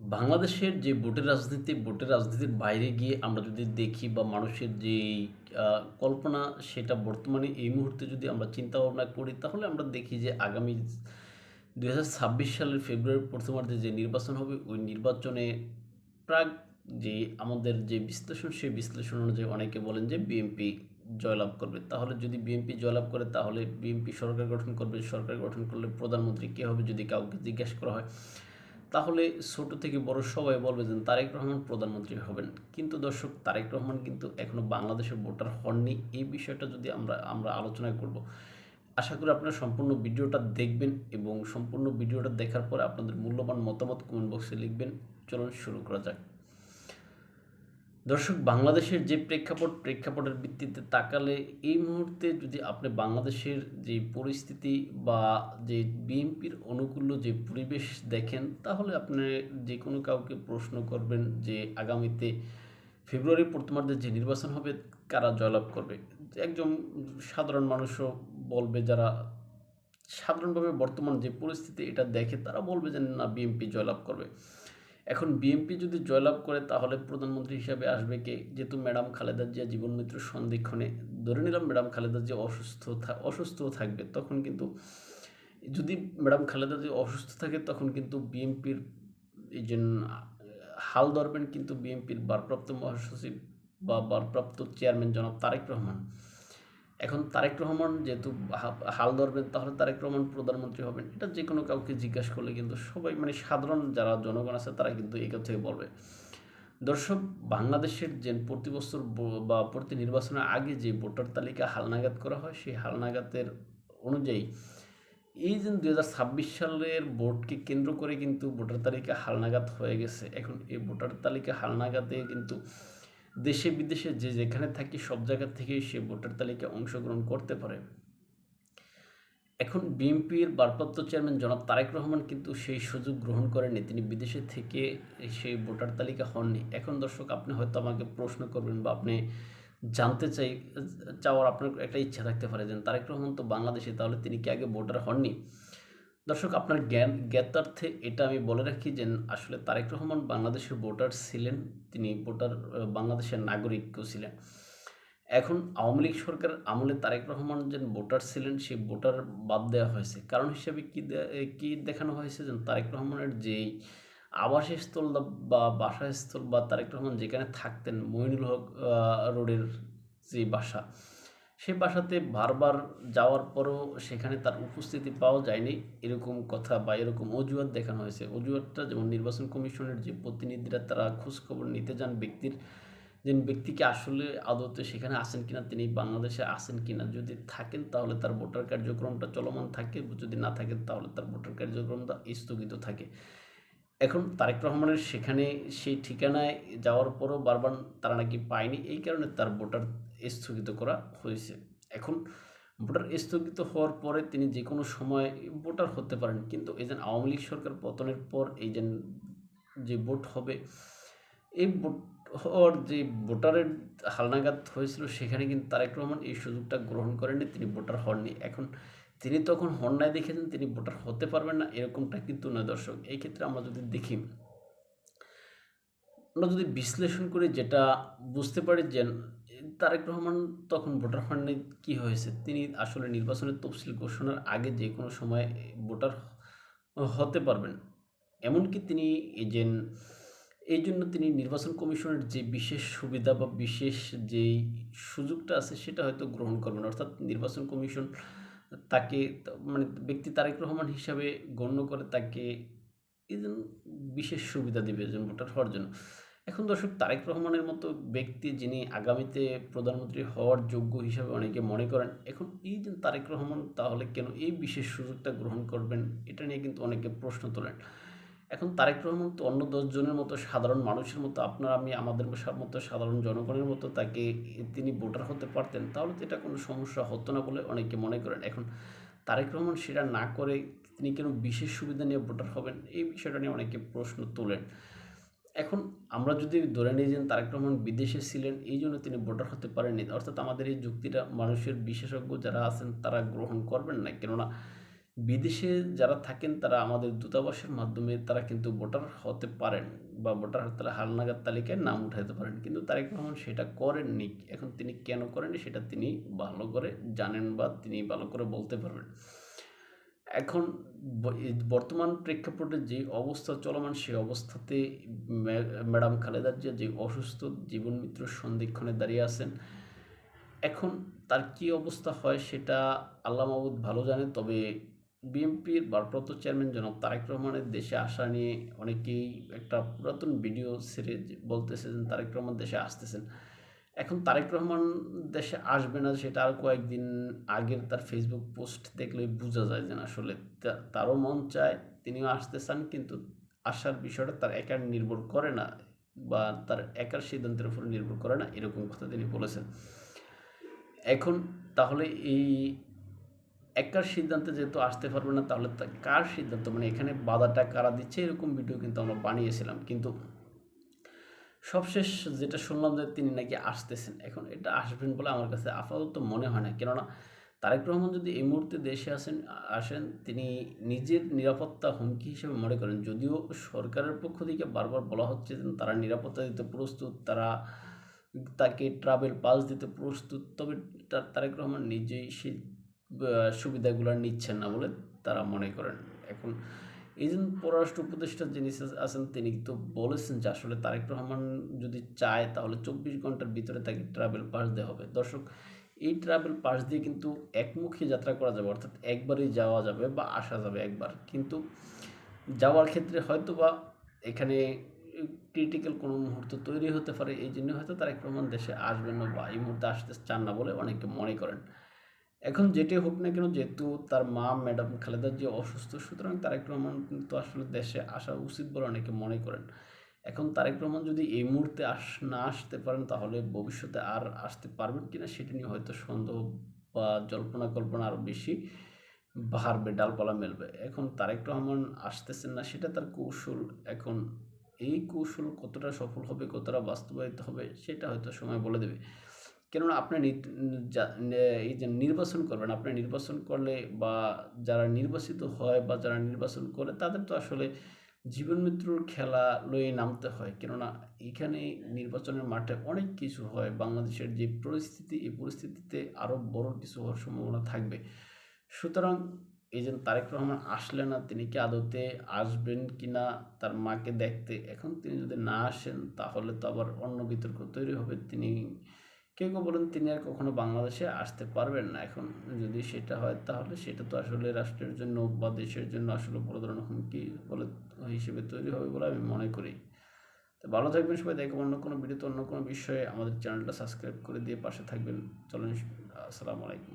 বাংলাদেশের যে ভোটের রাজনীতি, ভোটের রাজনীতির বাইরে গিয়ে আমরা যদি দেখি বা মানুষের আ কল্পনা সেটা বর্তমানে এই মুহূর্তে যদি আমরা চিন্তা ভাবনা করি তাহলে আমরা দেখি যে আগামী ২০২৬ সালের ফেব্রুয়ারি প্রথমার্ধে যে নির্বাচন হবে ওই নির্বাচনে প্রাক যে আমাদের যে বিশ্লেষণ সেই বিশ্লেষণ অনুযায়ী অনেকে বলেন যে বিএনপি জয়লাভ করবে। তাহলে যদি বিএনপি জয়লাভ করে তাহলে বিএনপি সরকার গঠন করবে। সরকার গঠন করলে প্রধানমন্ত্রী কে হবে যদি কাউকে জিজ্ঞেস করা হয় তাহলে ছোট থেকে বড় সবাই বলবে যে তারেক রহমান প্রধানমন্ত্রী হবেন। কিন্তু দর্শক, তারেক রহমান কিন্তু এখনও বাংলাদেশের ভোটার হননি। এই বিষয়টা যদি আমরা আমরা আলোচনা করব। আশা করি আপনারা সম্পূর্ণ ভিডিওটা দেখবেন এবং সম্পূর্ণ ভিডিওটা দেখার পর আপনাদের মূল্যবান মতামত কমেন্ট বক্সে লিখবেন। চলুন শুরু করা যাক। দর্শক বাংলাদেশের যে প্রেক্ষাপট, প্রেক্ষাপটের ভিত্তিতে তাকালে এই মুহূর্তে যদি আপনি বাংলাদেশের যে পরিস্থিতি বা যে বিএনপির অনুকূল্য যে পরিবেশ দেখেন তাহলে আপনি যে কোনো কাউকে প্রশ্ন করবেন যে আগামীতে ফেব্রুয়ারি প্রথমার্ধে যে নির্বাচন হবে কারা জয়লাভ করবে? একজন সাধারণ মানুষও বলবে যারা সাধারণভাবে বর্তমান যে পরিস্থিতি এটা দেখে তারা বলবে যে না বিএনপি জয়লাভ করবে। এখন বিএনপি যদি জয়লাভ করে, তাহলে প্রধানমন্ত্রী হিসাবে আসবে কে? যেহেতু ম্যাডাম খালেদা জিয়া জীবন মৃত্যুর সন্ধিক্ষণে ধরে নিলাম ম্যাডাম খালেদা জিয়া অসুস্থ থা, অসুস্থও থাকবে। তখন কিন্তু যদি ম্যাডাম খালেদা জিয়া অসুস্থ থাকে, তখন কিন্তু বিএনপির এই যে হাল ধরবেন কিন্তু বিএনপির ভারপ্রাপ্ত মহাসচিব বা ভারপ্রাপ্ত চেয়ারম্যান জনাব তারেক রহমান। এখন তারেক রহমান যেহেতু হাল ধরবেন, তাহলে তারেক রহমান প্রধানমন্ত্রী হবেন। এটা যে কোনো কাউকে জিজ্ঞাসা করলে কিন্তু সবাই মানে সাধারণ যারা জনগণ আছে, তারা কিন্তু এই কথাই বলবে। দর্শক, বাংলাদেশের যে প্রতি বছর বা প্রতি নির্বাচনের আগে যে ভোটার তালিকা হালনাগাদ করা হয়, সেই হালনাগাদের অনুযায়ী এই যে ২০২৬ সালের ভোটকে কেন্দ্র করে কিন্তু ভোটার তালিকা হালনাগাদ হয়ে গেছে। এখন এই ভোটার তালিকা হালনাগাদে কিন্তু দেশে বিদেশে যে যেখানে থাকি সব জায়গা থেকেই সে ভোটার তালিকায় অংশগ্রহণ করতে পারে। এখন বিএনপির ভারপ্রাপ্ত চেয়ারম্যান জনাব তারেক রহমান কিন্তু সেই সুযোগ গ্রহণ করেননি। তিনি বিদেশে থেকে সেই ভোটার তালিকা হননি। এখন দর্শক, আপনি হয়তো আমাকে প্রশ্ন করবেন বা আপনি জানতে চাই, চাওয়ার আপনার একটা ইচ্ছা থাকতে পারে যে তারেক রহমান তো বাংলাদেশে, তাহলে তিনি কি আগে ভোটার হননি? দর্শক আপনার জ্ঞান জ্ঞাতার্থে এটা আমি বলে রাখি যে আসলে তারেক রহমান বাংলাদেশের ভোটার ছিলেন। তিনি ভোটার বাংলাদেশের নাগরিকও ছিলেন। এখন আওয়ামী লীগ সরকার আমলে তারেক রহমান যে ভোটার ছিলেন সেই ভোটার বাদ দেওয়া হয়েছে। কারণ হিসেবে কি কি দেখানো হয়েছে যে তারেক রহমানের যেই আবাসস্থল বা বাসাস্থল বা তারেক রহমান যেখানে থাকতেন মঈনুল হক রোডের যে বাসা, সেই বাসাতে বারবার যাওয়ার পরও সেখানে তার উপস্থিতি পাওয়া যায়নি এরকম কথা বা এরকম অজুহাত দেখানো হয়েছে। অজুহাতটা যেমন নির্বাচন কমিশনের যে প্রতিনিধিরা তারা খোঁজখবর নিতে যান ব্যক্তির যে ব্যক্তিকে আসলে আদতে সেখানে আসেন কিনা, তিনি বাংলাদেশে আছেন কিনা? যদি থাকেন তাহলে তার ভোটার কার্যক্রমটা চলমান থাকে। যদি না থাকেন তাহলে তার ভোটার কার্যক্রমটা স্থগিত থাকে। এখন তারেক রহমানের সেখানে সেই ঠিকানায় যাওয়ার পরও বারবার তারা নাকি পায়নি। এই কারণে তার ভোটার স্থগিত করা হয়েছে। এখন ভোটার স্থগিত হওয়ার পরে তিনি যে কোনো সময় ভোটার হতে পারেন। কিন্তু এই যে আওয়ামী লীগ সরকার পতনের পর এই যে, যে ভোট হবে এই ভোট হওয়ার যে ভোটারের হালনাগাদ হয়েছিল সেখানে কিন্তু তারেক রহমান এই সুযোগটা গ্রহণ করেননি। তিনি ভোটার হননি। এখন তিনি তখন হন দেখেছেন, তিনি ভোটার হতে পারবেন না, এরকমটা কিন্তু নয় দর্শক। এই ক্ষেত্রে আমরা যদি দেখি, আমরা যদি বিশ্লেষণ করি যেটা বুঝতে পারি যে তারেক রহমান তখন ভোটার হননি, কি হয়েছে? তিনি আসলে নির্বাচনের তফসিল ঘোষণার আগে যে কোনো সময় ভোটার হতে পারবেন। এমনকি তিনি এই যে এইজন্য তিনি নির্বাচন কমিশনের যে বিশেষ সুবিধা বা বিশেষ যেই সুযোগটা আছে সেটা হয়তো গ্রহণ করবেন। অর্থাৎ নির্বাচন কমিশন তাকে মানে ব্যক্তি তারেক রহমান হিসাবে গণ্য করে তাকে এই বিশেষ সুবিধা দেবে যে ভোটার হওয়ার জন্য। এখন দর্শক, তারেক রহমানের মতো ব্যক্তি যিনি আগামীতে প্রধানমন্ত্রী হওয়ার যোগ্য হিসাবে অনেকে মনে করেন। এখন এই যে তারেক রহমান তাহলে কেন এই বিশেষ সুযোগটা গ্রহণ করবেন? এটা নিয়ে কিন্তু অনেকে প্রশ্ন তোলেন। এখন তারেক রহমান তো অন্য ১০ জনের মতো সাধারণ মানুষের মতো, আপনার আমি, আমাদের মতো সাধারণ জনগণের মতো তাকে তিনি ভোটার হতে পারতেন। তাহলে তো এটা কোনো সমস্যা হতো না বলে অনেকে মনে করেন। এখন তারেক রহমান সেটা না করে তিনি কেন বিশেষ সুবিধা নিয়ে ভোটার হবেন? এই বিষয়টা নিয়ে অনেকে প্রশ্ন তোলেন। এখন আমরা যদি ধরে নিই যে তারেক রহমান বিদেশে ছিলেন, এই জন্য তিনি ভোটার হতে পারেননি। অর্থাৎ আমাদের এই যুক্তিটা মানুষের বিশেষজ্ঞ যারা আছেন তারা গ্রহণ করবেন না। কেননা বিদেশে যারা থাকেন, তারা আমাদের দূতাবাসের মাধ্যমে তারা কিন্তু ভোটার হতে পারেন বা ভোটার তারা হালনাগাদ তালিকায় নাম উঠাইতে পারেন। কিন্তু তারেক রহমান সেটা করেননি। এখন তিনি কেন করেননি সেটা তিনি ভালো করে জানেন বা তিনি ভালো করে বলতে পারবেন। এখন বর্তমান প্রেক্ষাপটে যে অবস্থা চলমান সেই অবস্থাতে ম্যাডাম খালেদার জিয়া যে অসুস্থ জীবন মিত্র সন্ধিক্ষণে দাঁড়িয়ে আছেন, এখন তার কি অবস্থা হয় সেটা আল্লাহ মাহবুদ ভালো জানে। তবে বিএনপির ভারপ্রাপ্ত চেয়ারম্যান জনাব তারেক রহমানের দেশে আসা নিয়ে অনেকেই একটা পুরাতন ভিডিও সিরিজ বলতেছেন তারেক রহমান দেশে আসতেছেন। এখন তারেক রহমান দেশে আসবে না, সেটা আর কয়েকদিন আগের তার ফেসবুক পোস্ট দেখলে বোঝা যায় যে আসলে তারও মন চায়, তিনিও আসতে চান কিন্তু আসার বিষয়টা তার একার নির্ভর করে না বা তার একার সিদ্ধান্তের উপর নির্ভর করে না, এরকম কথা তিনি বলেছেন। এখন তাহলে এই একার সিদ্ধান্তে যেহেতু আসতে পারবে না, তাহলে কার সিদ্ধান্ত? মানে এখানে বাধাটা কারা দিচ্ছে? এরকম ভিডিও কিন্তু আমরা বানিয়েছিলাম। কিন্তু সবশেষ যেটা শুনলাম যে তিনি নাকি আসতেছেন, এখন এটা আসবেন বলে আমার কাছে আপাতত মনে হয় না। কেননা তারেক রহমান যদি এই মুহূর্তে দেশে আসেন আসেন, তিনি নিজের নিরাপত্তা হুমকি হিসেবে মনে করেন। যদিও সরকারের পক্ষ থেকে বারবার বলা হচ্ছে যে তারা নিরাপত্তা দিতে প্রস্তুত, তারা তাকে ট্রাভেল পাস দিতে প্রস্তুত, তবে তারেক রহমান নিজেই সেই সুবিধাগুলো নিচ্ছেন না বলে তারা মনে করেন। এখন এই যে পররাষ্ট্র উপদেষ্টা যিনি আছেন, তিনি তো বলেছেন যে আসলে তারেক রহমান যদি চায় তাহলে চব্বিশ ঘণ্টার ভিতরে তাকে ট্রাভেল পাস দেওয়া হবে। দর্শক, এই ট্রাভেল পাস দিয়ে কিন্তু একমুখী যাত্রা করা যাবে, অর্থাৎ একবারই যাওয়া যাবে বা আসা যাবে একবার। কিন্তু যাওয়ার ক্ষেত্রে হয়তো বা এখানে ক্রিটিক্যাল কোনো মুহূর্ত তৈরি হতে পারে, এই জন্য হয়তো তারেক রহমান দেশে আসবেন না বা এই মুহূর্তে আসতে চান না বলে অনেকে মনে করেন। এখন যেটি হোক না কেন, যেহেতু তার মা ম্যাডাম খালেদা যে অসুস্থ, সুতরাং তারেক রহমান কিন্তু আসলে দেশে আসা উচিত বলে অনেকে মনে করেন। এখন তারেক রহমান যদি এই মুহূর্তে আস, না আসতে পারেন, তাহলে ভবিষ্যতে আর আসতে পারবেন কিনা সেটা নিয়ে হয়তো সন্দেহ বা জল্পনা কল্পনা আরও বেশি বাড়বে, ডালপালা মেলবে। এখন তারেক রহমান আসতেছেন না, সেটা তার কৌশল। এখন এই কৌশল কতটা সফল হবে, কতটা বাস্তবায়িত হবে, সেটা হয়তো সময় বলে দেবে। কেননা আপনি এই যে নির্বাচন করবেন, আপনি নির্বাচন করলে বা যারা নির্বাচিত হয় বা যারা নির্বাচন করে, তাদের তো আসলে জীবন মৃত্যুর খেলা লয়ে নামতে হয়। কেননা এখানে নির্বাচনের মাঠে অনেক কিছু হয়। বাংলাদেশের যে পরিস্থিতি, এই পরিস্থিতিতে আরও বড় কিছু হওয়ার সম্ভাবনা থাকবে। সুতরাং এই যে তারেক রহমান আসলে না, তিনি কি আদতে আসবেন কি না, তার মাকে দেখতে, এখন তিনি যদি না আসেন, তাহলে তো আবার অন্য বিতর্ক তৈরি হবে। তিনি কেউ কেউ বলেন তিনি আর কখনো বাংলাদেশে আসতে পারবেন না এখন। যদি সেটা হয় তাহলে সেটা তো আসলে রাষ্ট্রের জন্য বা দেশের জন্য আসলে বড় ধরনের হুমকি বলে হিসেবে তৈরি হবে বলে আমি মনে করি। তো ভালো থাকবেন সবাই, দেখো অন্য কোনো ভিডিওতে অন্য কোনো বিষয়ে। আমাদের চ্যানেলটা সাবস্ক্রাইব করে দিয়ে পাশে থাকবেন। চলেন, আসসালামু আলাইকুম।